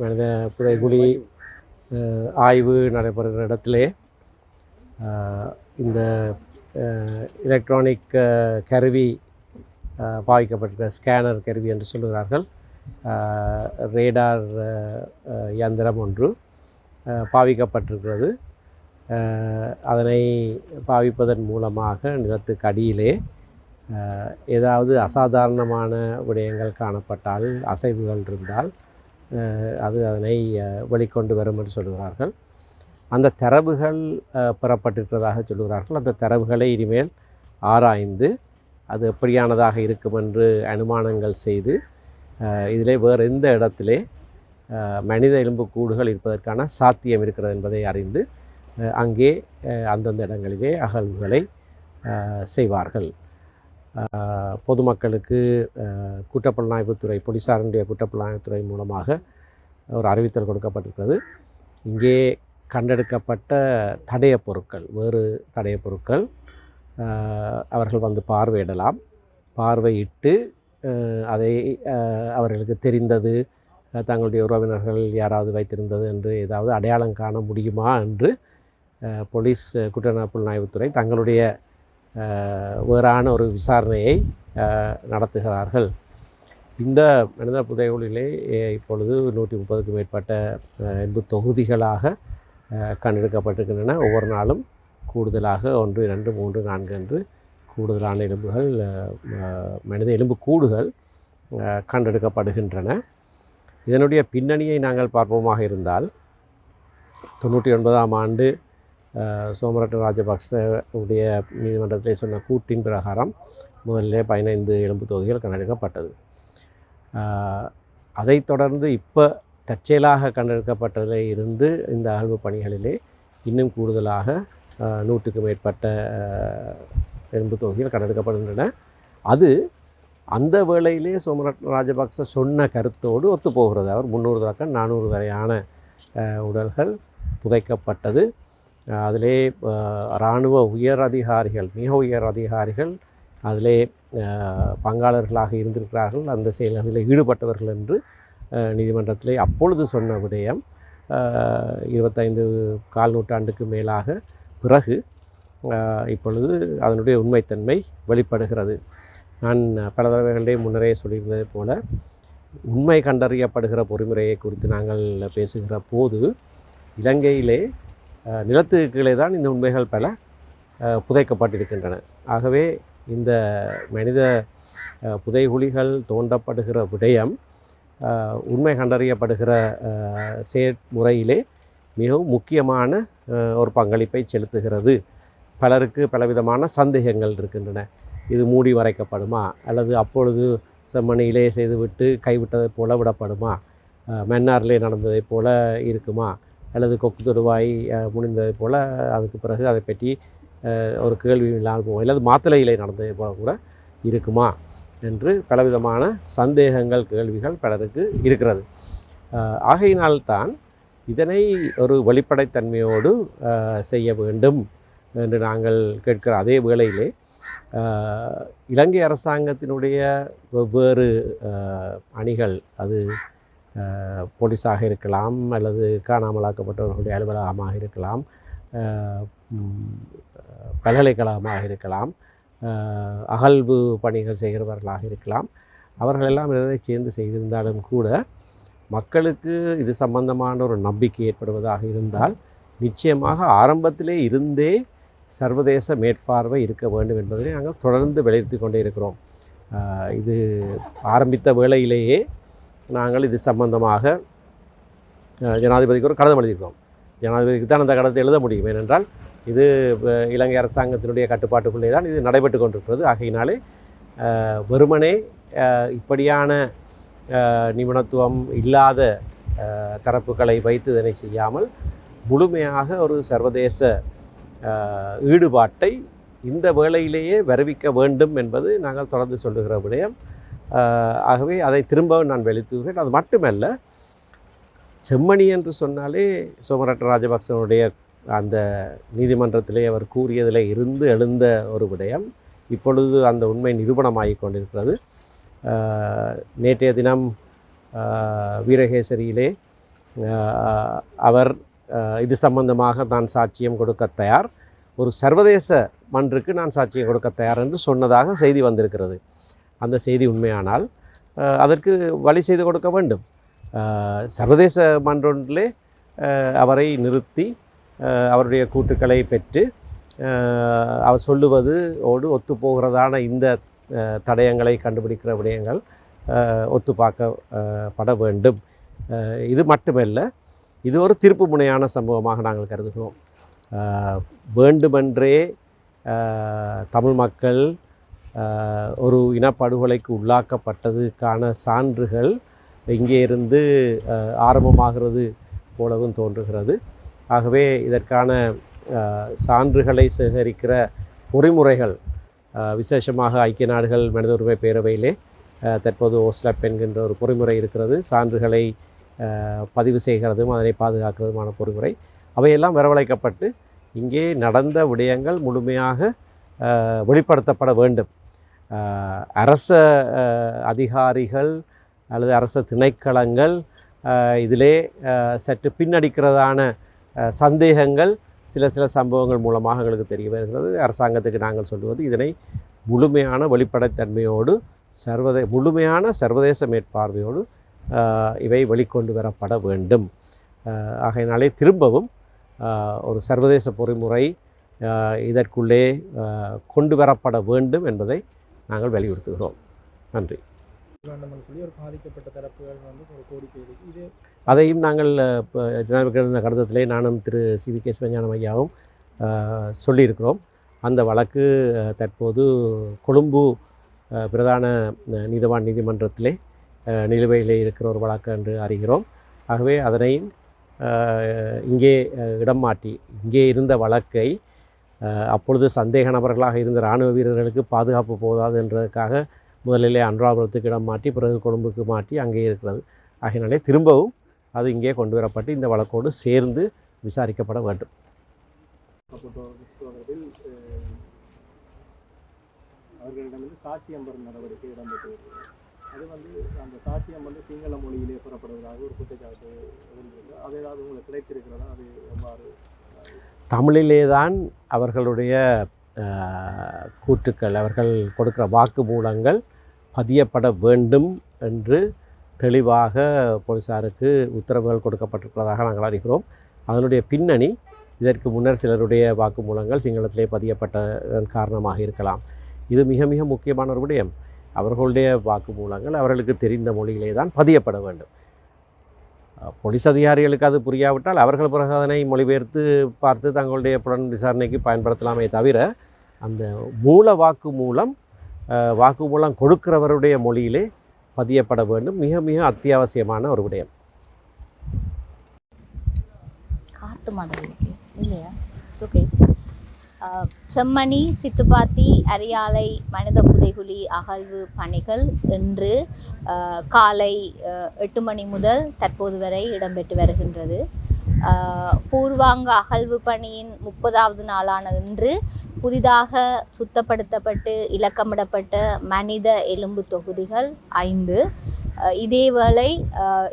மனித புதைகுழி ஆய்வு நடைபெறுகிற இடத்திலே இந்த எலக்ட்ரானிக் கருவி பாவிக்கப்பட்டிருக்கிற ஸ்கேனர் கருவி என்று சொல்லுகிறார்கள். ரேடார் இயந்திரம் ஒன்று பாவிக்கப்பட்டிருக்கிறது. அதனை பாவிப்பதன் மூலமாக நிலத்துக்கு அடியிலே ஏதாவது அசாதாரணமான விடயங்கள் காணப்பட்டால் அசைவுகள் இருந்தால் அது அதனை வெளிக்கொண்டு வரும் என்று சொல்கிறார்கள் அந்த தரவுகள் பெறப்பட்டிருக்கிறதாக சொல்கிறார்கள் அந்த தரவுகளை இனிமேல் ஆராய்ந்து அது எப்படியானதாக இருக்கும் என்று அனுமானங்கள் செய்து இதிலே வேறு எந்த இடத்திலே மனித மனித எலும்புக்கூடுகள் இருப்பதற்கான சாத்தியம் இருக்கிறது என்பதை அறிந்து அங்கே அந்தந்த இடங்களிலே அகழ்வுகளை செய்வார்கள். பொதுமக்களுக்கு குற்றப்புலனாய்வுத்துறை போலீசாருடைய குற்றப்புலனாய்வுத்துறை மூலமாக ஒரு அறிவித்தல் கொடுக்கப்பட்டிருக்கிறது. இங்கே கண்டெடுக்கப்பட்ட தடைய பொருட்கள் வேறு தடைய பொருட்கள் அவர்கள் வந்து பார்வையிடலாம். பார்வையிட்டு அதை அவர்களுக்கு தெரிந்தது தங்களுடைய உறவினர்கள் யாராவது வைத்திருந்தது என்று ஏதாவது அடையாளம் காண முடியுமா என்று போலீஸ் குற்றப்புலனாய்வுத்துறை தங்களுடைய வேறான ஒரு விசாரணையை நடத்துகிறார்கள். இந்த மனித புதைகுழிலே இப்பொழுது நூற்றி முப்பதுக்கும் மேற்பட்ட அஹ், எண்பு தொகுதிகளாக கண்டெடுக்கப்பட்டிருக்கின்றன. ஒவ்வொரு நாளும் கூடுதலாக ஒன்று இரண்டு மூன்று நான்கு என்று கூடுதலான எலும்புகள் மனித எலும்பு கூடுகள் கண்டெடுக்கப்படுகின்றன. இதனுடைய பின்னணியை நாங்கள் பார்ப்போமாக இருந்தால் தொண்ணூற்றி ஒன்பதாம் ஆண்டு சோமரட்ட ராஜபக்ச உடைய நீதிமன்றத்திலே சொன்ன கூட்டின் பிரகாரம் முதலிலே பதினைந்து எலும்பு தொகுதிகள் கண்டெடுக்கப்பட்டது. அதைத் தொடர்ந்து இப்போ தற்செயலாக கண்டெடுக்கப்பட்டதில் இருந்து இந்த அகழ்வு பணிகளிலே இன்னும் கூடுதலாக நூற்றுக்கு மேற்பட்ட எலும்பு தொகுதிகள் கண்டெடுக்கப்படுகின்றன. அது அந்த வேளையிலே சோமரத் ராஜபக்ச சொன்ன கருத்தோடு ஒத்துப்போகிறது. அவர் முந்நூறு தொடக்கம் நானூறு வரையான உடல்கள் புதைக்கப்பட்டது. அதிலே இராணுவ உயர் அதிகாரிகள் மிக உயர் அதிகாரிகள் அதிலே பங்காளர்களாக இருந்திருக்கிறார்கள். அந்த செயல்களில் ஈடுபட்டவர்கள் என்று நீதிமன்றத்திலே அப்பொழுது சொன்ன விடயம் இருபத்தைந்து கால் நூற்றாண்டுக்கு மேலாக பிறகு இப்பொழுது அதனுடைய உண்மைத்தன்மை வெளிப்படுகிறது. நான் பல தடவைகளிலே முன்னரே சொல்லியிருந்தது போல உண்மை கண்டறியப்படுகிற பொறிமுறையை குறித்து நாங்கள் பேசுகிற போது இலங்கையிலே நிலத்துக்கு கீழே தான் இந்த உண்மைகள் பல புதைக்கப்பட்டிருக்கின்றன. ஆகவே இந்த மனித புதைகுழிகள் தோண்டப்படுகிற விடயம் உண்மை கண்டறியப்படுகிற செயற்முறையிலே மிகவும் முக்கியமான ஒரு பங்களிப்பை செலுத்துகிறது. பலருக்கு பலவிதமான சந்தேகங்கள் இருக்கின்றன. இது மூடி மறைக்கப்படுமா? அல்லது அப்பொழுது செம்மணியிலே செய்துவிட்டு கைவிட்டதைப் போல விடப்படுமா? மன்னாரிலே நடந்ததைப் போல இருக்குமா? அல்லது கொக்கு தொடுவாய் முடிந்தது போல் அதுக்கு பிறகு அதை பற்றி ஒரு கேள்வி இல்லாமல் போகும். அல்லது மாத்தளையிலே நடந்ததை போல கூட இருக்குமா என்று பலவிதமான சந்தேகங்கள் கேள்விகள் பலருக்கு இருக்கிறது. ஆகையினால்தான் இதனை ஒரு வெளிப்படைத்தன்மையோடு செய்ய வேண்டும் என்று நாங்கள் கேட்கிற அதே வேளையிலே இலங்கை அரசாங்கத்தினுடைய வெவ்வேறு அணிகள் அது போலீஸாக இருக்கலாம் அல்லது காணாமலாக்கப்பட்டவர்களுடைய அலுவலகமாக இருக்கலாம் பல்கலைக்கழகமாக இருக்கலாம் அகழ்வு பணிகள் செய்கிறவர்களாக இருக்கலாம். அவர்கள் எல்லாம் இதை சேர்ந்து செய்திருந்தாலும் கூட மக்களுக்கு இது சம்பந்தமான ஒரு நம்பிக்கை ஏற்படுவதாக இருந்தால் நிச்சயமாக ஆரம்பத்திலே இருந்தே சர்வதேச மேற்பார்வை இருக்க வேண்டும் என்பதை நாங்கள் தொடர்ந்து வலியுறுத்தி கொண்டே இருக்கிறோம். இது ஆரம்பித்த வேளையிலேயே நாங்கள் இது சம்பந்தமாக ஜனாதிபதிக்கு ஒரு கடிதம் எழுதியிருக்கோம் ஜனாதிபதிக்கு தான் அந்த கடிதத்தை எழுத முடியும். ஏனென்றால் இது இலங்கை அரசாங்கத்தினுடைய கட்டுப்பாட்டுக்குள்ளே தான் இது நடைபெற்று கொண்டிருக்கிறது. ஆகையினாலே வெறுமனே இப்படியான நிபுணத்துவம் இல்லாத தரப்புகளை வைத்து இதனை செய்யாமல் முழுமையாக ஒரு சர்வதேச ஈடுபாட்டை இந்த வேளையிலேயே வருவிக்க வேண்டும் என்பது நாங்கள் தொடர்ந்து சொல்லுகிற விடயம். ஆகவே அதை திரும்ப நான் வெளித்துகிறேன் அது மட்டுமல்ல செம்மணி என்று சொன்னாலே சோமரட்ட ராஜபக்சனுடைய அந்த நீதிமன்றத்திலே அவர் கூறியதில் இருந்து எழுந்த ஒரு விடயம். இப்பொழுது அந்த உண்மை நிரூபணமாகிக் கொண்டிருக்கிறது. நேற்றைய தினம் வீரகேசரியிலே அவர் இது சம்பந்தமாக நான் சாட்சியம் கொடுக்க தயார். ஒரு சர்வதேச மன்றுக்கு நான் சாட்சியம் கொடுக்க தயார் என்று சொன்னதாக செய்தி வந்திருக்கிறது. அந்த செய்தி உண்மையானால் அதற்கு வழி செய்து கொடுக்க வேண்டும். சர்வதேச மன்றொன்றிலே அவரை நிறுத்தி அவருடைய கூட்டுக்களை பெற்று அவர் சொல்லுவது ஓடு ஒத்துப்போகிறதான இந்த தடயங்களை கண்டுபிடிக்கிற விடயங்கள் ஒத்து பார்க்கப்பட வேண்டும். இது மட்டுமல்ல இது ஒரு திருப்பு முனையான சம்பவமாக நாங்கள் கருதுகிறோம். வேண்டுமென்றே தமிழ் மக்கள் ஒரு இனப்படுகொலைக்கு உள்ளாக்கப்பட்டதுக்கான சான்றுகள் இங்கே இருந்து ஆரம்பமாகிறது போலவும் தோன்றுகிறது. ஆகவே இதற்கான சான்றுகளை சேகரிக்கிற பொறிமுறைகள் விசேஷமாக ஐக்கிய நாடுகள் மனித உரிமை பேரவையிலே தற்போது ஓஸ்லப் என்கின்ற ஒரு பொறிமுறை இருக்கிறது. சான்றுகளை பதிவு செய்கிறதும் அதனை பாதுகாக்கிறதுமான பொறிமுறை. அவையெல்லாம் வரவழைக்கப்பட்டு இங்கே நடந்த விடயங்கள் முழுமையாக வெளிப்படுத்தப்பட வேண்டும். அரச அதிகாரிகள் அல்லது அரச திணைக்களங்கள் இதிலே சற்று பின்னடிக்கிறதான சந்தேகங்கள் சில சில சம்பவங்கள் மூலமாக எங்களுக்கு தெரிய வருகிறது. அரசாங்கத்துக்கு நாங்கள் சொல்லுவது இதனை முழுமையான வெளிப்படைத்தன்மையோடு சர்வதே முழுமையான சர்வதேச மேற்பார்வையோடு இவை வெளிக்கொண்டு வரப்பட வேண்டும். ஆகையினாலே திரும்பவும் ஒரு சர்வதேச பொறிமுறை இதற்குள்ளே கொண்டு வரப்பட வேண்டும் என்பதை நாங்கள் வலியுறுத்துகிறோம். நன்றி. அதையும் நாங்கள் இப்போ ஜனாதிபதி கடிதத்திலே நானும் திரு சி. வி. கே. சிவஞானம் ஐயாவும் சொல்லியிருக்கிறோம். அந்த வழக்கு தற்போது கொழும்பு பிரதான நீதவான் நீதிமன்றத்திலே நிலுவையிலே இருக்கிற ஒரு வழக்கு என்று அறிகிறோம். ஆகவே அதனையும் இங்கே இடம் மாற்றி இங்கே இருந்த வழக்கை அப்பொழுது சந்தேக நபர்களாக இருந்த இராணுவ வீரர்களுக்கு பாதுகாப்பு போதாது என்றதுக்காக முதலிலே அன்றாபுரத்துக்கு இடம் மாற்றி பிறகு கொழும்புக்கு மாற்றி அங்கே இருக்கிறது. ஆகையினாலே திரும்பவும் அது இங்கே கொண்டு வரப்பட்டு இந்த வழக்கோடு சேர்ந்து விசாரிக்கப்பட வேண்டும். அவர்களிடமிருந்து சாட்சியம் பெறும் நடவடிக்கை இடம்பெற்று அது வந்து அந்த சாட்சியம் வந்து சிங்கள மொழியிலே பெறப்படுவதாக ஒரு குற்றச்சாட்டு இருந்தது அது ஏதாவது உங்களுக்கு கிடைத்திருக்கிறதா? அது எவ்வாறு? தமிழிலே தான் அவர்களுடைய கூற்றுக்கள் அவர்கள் கொடுக்கிற வாக்குமூலங்கள் பதியப்பட வேண்டும் என்று தெளிவாக போலீஸாருக்கு உத்தரவுகள் கொடுக்கப்பட்டிருப்பதாக நாங்கள் அறிகிறோம். அதனுடைய பின்னணி இதற்கு முன்னர் சிலருடைய வாக்குமூலங்கள் சிங்களத்திலே பதியப்பட்டதன் காரணமாக இருக்கலாம். இது மிக மிக முக்கியமான ஒரு விடயம். அவர்களுடைய வாக்குமூலங்கள் அவர்களுக்கு தெரிந்த மொழியிலே தான் பதியப்பட வேண்டும். போலீஸ் அதிகாரிகளுக்கு அது புரியாவிட்டால் அவர்கள் பிறகு அதனை மொழிபெயர்த்து பார்த்து தங்களுடைய புலன் விசாரணைக்கு பயன்படுத்தலாமே தவிர அந்த மூல வாக்கு மூலம் வாக்கு மூலம் கொடுக்கிறவருடைய மொழியிலே பதியப்பட வேண்டும். மிக மிக அத்தியாவசியமான ஒரு விடயம். காத்து மாதிரி இல்லையா? ஓகே செம்மணி சித்துப்பாத்தி அரியாலை மனித புதைகுழி அகழ்வு பணிகள் இன்று காலை எட்டு மணி முதல் தற்போது வரை இடம்பெற்று வருகின்றது. பூர்வாங்க அகழ்வு பணியின் முப்பதாவது நாளான இன்று புதிதாக சுத்தப்படுத்தப்பட்டு இலக்கமிடப்பட்ட மனித எலும்பு தொகுதிகள் ஐந்து. இதேவேளை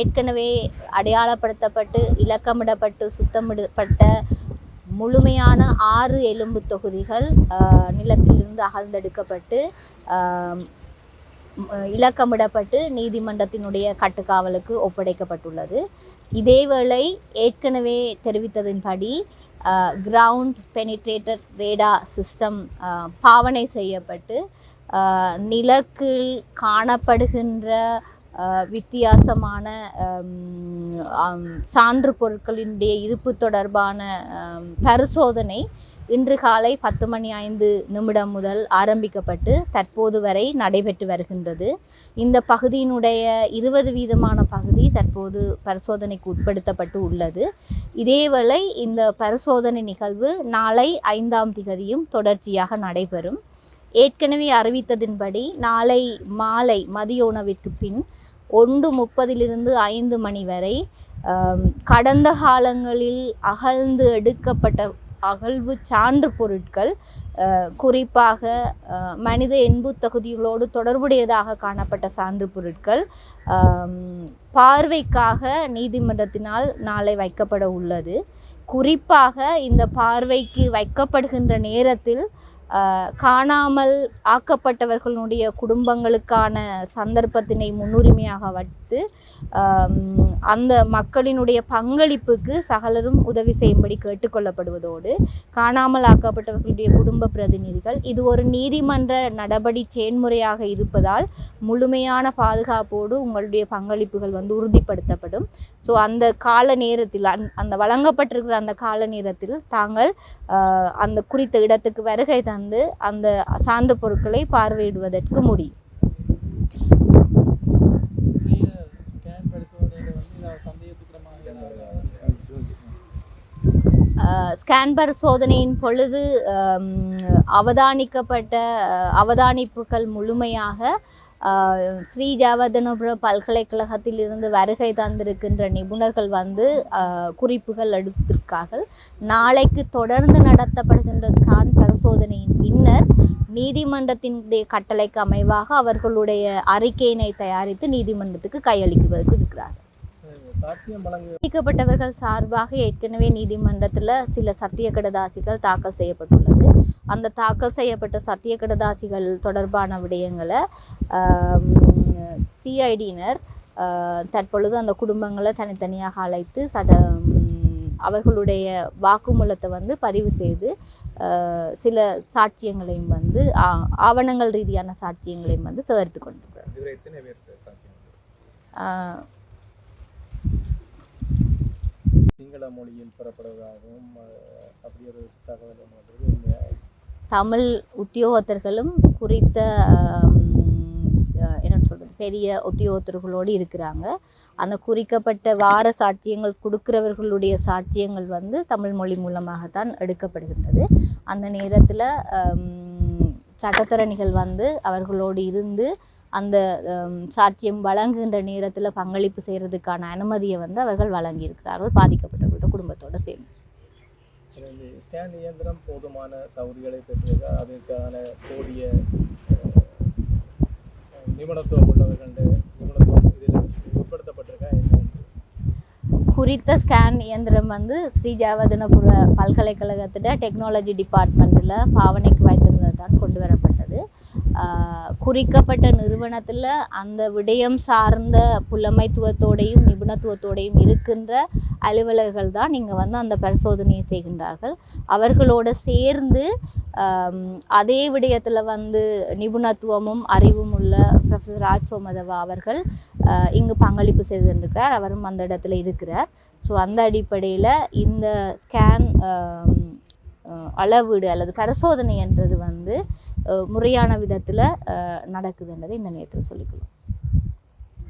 ஏற்கனவே அடையாளப்படுத்தப்பட்டு இலக்கமிடப்பட்டு சுத்தமிடப்பட்ட முழுமையான ஆறு எலும்பு தொகுதிகள் நிலத்திலிருந்து அகழ்ந்தெடுக்கப்பட்டு இலக்கமிடப்பட்டு நீதிமன்றத்தினுடைய கட்டுக்காவலுக்கு ஒப்படைக்கப்பட்டுள்ளது. இதேவேளை ஏற்கனவே தெரிவித்ததின்படி கிரவுண்ட் பெனிட்ரேட்டர் ரேடா சிஸ்டம் பாவனை செய்யப்பட்டு நிலக்கில் காணப்படுகின்ற வித்தியாசமான சான்று பொருட்களினுடைய இருப்பு தொடர்பான பரிசோதனை இன்று காலை பத்து மணி ஐந்து நிமிடம் முதல் ஆரம்பிக்கப்பட்டு தற்போது வரை நடைபெற்று வருகின்றது. இந்த பகுதியினுடைய இருபது வீதமான பகுதி தற்போது பரிசோதனைக்கு உட்படுத்தப்பட்டு உள்ளது. இதேவேளை இந்த பரிசோதனை நிகழ்வு நாளை ஐந்தாம் திகதியும் தொடர்ச்சியாக நடைபெறும். ஏற்கனவே அறிவித்ததின்படி நாளை மாலை மதிய உணவிற்கு பின் ஒன்று முப்பதிலிருந்து ஐந்து மணி வரை கடந்த காலங்களில் அகழ்ந்து எடுக்கப்பட்ட அகழ்வு சான்று பொருட்கள் குறிப்பாக மனித என்புத் தகுதிகளோடு தொடர்புடையதாக காணப்பட்ட சான்று பொருட்கள் பார்வைக்காக நீதிமன்றத்தினால் நாளை வைக்கப்பட உள்ளது. குறிப்பாக இந்த பார்வைக்கு வைக்கப்படுகின்ற நேரத்தில் காணாமல் ஆக்கப்பட்டவர்களுடைய குடும்பங்களுக்கான சந்தர்ப்பத்தினை முன்னுரிமையாக வைத்து அந்த மக்களினுடைய பங்களிப்புக்கு சகலரும் உதவி செய்யும்படி கேட்டுக்கொள்ளப்படுவதோடு காணாமல் ஆக்கப்பட்டவர்களுடைய குடும்ப பிரதிநிதிகள் இது ஒரு நீதிமன்ற நடபடி செயன்முறையாக இருப்பதால் முழுமையான பாதுகாப்போடு உங்களுடைய பங்களிப்புகள் வந்து உறுதிப்படுத்தப்படும். ஸோ அந்த கால நேரத்தில் அந் அந்த வழங்கப்பட்டிருக்கிற அந்த கால நேரத்தில் தாங்கள் அந்த குறித்த இடத்துக்கு வருகை தந்து வந்து அந்த சான்று பொருட்களை பார்வையிடுவதற்கு முடியும். ஸ்கேன் ஆஹ், பரிசோதனையின் பொழுது அவதானிக்கப்பட்ட அவதானிப்புகள் முழுமையாக ஸ்ரீ ஜாவர்தனபுர பல்கலைக்கழகத்தில் இருந்து வருகை தந்திருக்கின்ற நிபுணர்கள் வந்து ஆஹ், குறிப்புகள் எடுத்திருக்கார்கள். நாளைக்கு தொடர்ந்து நடத்தப்படுகின்ற ஸ்கான் பரிசோதனையின் பின்னர் நீதிமன்றத்தினுடைய கட்டளைக்கு அமைவாக அவர்களுடைய அறிக்கையினை தயாரித்து நீதிமன்றத்துக்கு கையளிக்குவதற்கு இருக்கிறார்கள். பாதிக்கப்பட்டவர்கள் சார்பாக ஏற்கனவே நீதிமன்றத்தில் சில சத்திய கடதாசிகள் தாக்கல் செய்யப்பட்டுள்ளது. அந்த தாக்கல் செய்யப்பட்ட சத்திய கடதாசிகள் தொடர்பான விடயங்களை சிஐடியினர் தற்பொழுது அந்த குடும்பங்களை தனித்தனியாக அழைத்து சட அவர்களுடைய வாக்குமூலத்தை வந்து பதிவு செய்து சில சாட்சியங்களையும் வந்து ஆவணங்கள் ரீதியான சாட்சியங்களையும் வந்து சேர்த்து கொண்டிருக்கிறார். சிங்கள மொழியில் பெறப்படுவதாகவும் அப்படி ஒரு தகவல் ஒன்று தமிழ் உத்தியோகத்தர்களும் குறித்த என்ன சொல்கிறது பெரிய உத்தியோகத்தர்களோடு இருக்கிறாங்க. அந்த குறிக்கப்பட்ட வார சாட்சியங்கள் கொடுக்கிறவர்களுடைய சாட்சியங்கள் வந்து தமிழ் மொழி மூலமாகத்தான் எடுக்கப்படுகின்றது. அந்த நேரத்தில் சட்டத்தரணிகள் வந்து அவர்களோடு இருந்து அந்த சாட்சியம் வழங்குகின்ற நேரத்தில் பங்களிப்பு செய்கிறதுக்கான அனுமதியை வந்து அவர்கள் வழங்கியிருக்கிறார்கள் பாதிக்கப்பட்டவர்களோட குடும்பத்தோடு சேர்ந்து. ஸ்கேன் இயந்திரம் போதுமான தகுதிகளை பெற்றிருக்கா அதற்கான போதிய நிபுணத்துவம் உள்ளவர்கள் நிபுணத்துவம் இதில் உட்படுத்தப்பட்டிருக்கா? என்ன குறித்த ஸ்கேன் இயந்திரம் வந்து ஸ்ரீ ஜெயவர்தனபுர பல்கலைக்கழகத்திட டெக்னாலஜி டிபார்ட்மெண்ட்டில் பாவனைக்கு வைத்திருந்தது தான் கொண்டு வரப்பட்டது. குறிக்கப்பட்ட நிறுவனத்தில் அந்த விடயம் சார்ந்த புலமைத்துவத்தோடையும் நிபுணத்துவத்தோடையும் இருக்கின்ற அலுவலர்கள் தான் இங்கே வந்து அந்த பரிசோதனையை செய்கின்றார்கள். அவர்களோடு சேர்ந்து அதே விடயத்தில் வந்து நிபுணத்துவமும் அறிவும் உள்ள ப்ரொஃபஸர் ராஜ் சோமதவா அவர்கள் இங்கு பங்களிப்பு செய்திருக்கிறார். அவரும் அந்த இடத்துல இருக்கிறார். ஸோ அந்த அடிப்படையில் இந்த ஸ்கேன் அளவீடு அல்லது பரிசோதனை என்றது வந்து முறையான விதத்தில் நடக்குதுன்றதை இந்த நேரத்தில் சொல்லிக்கலாம்.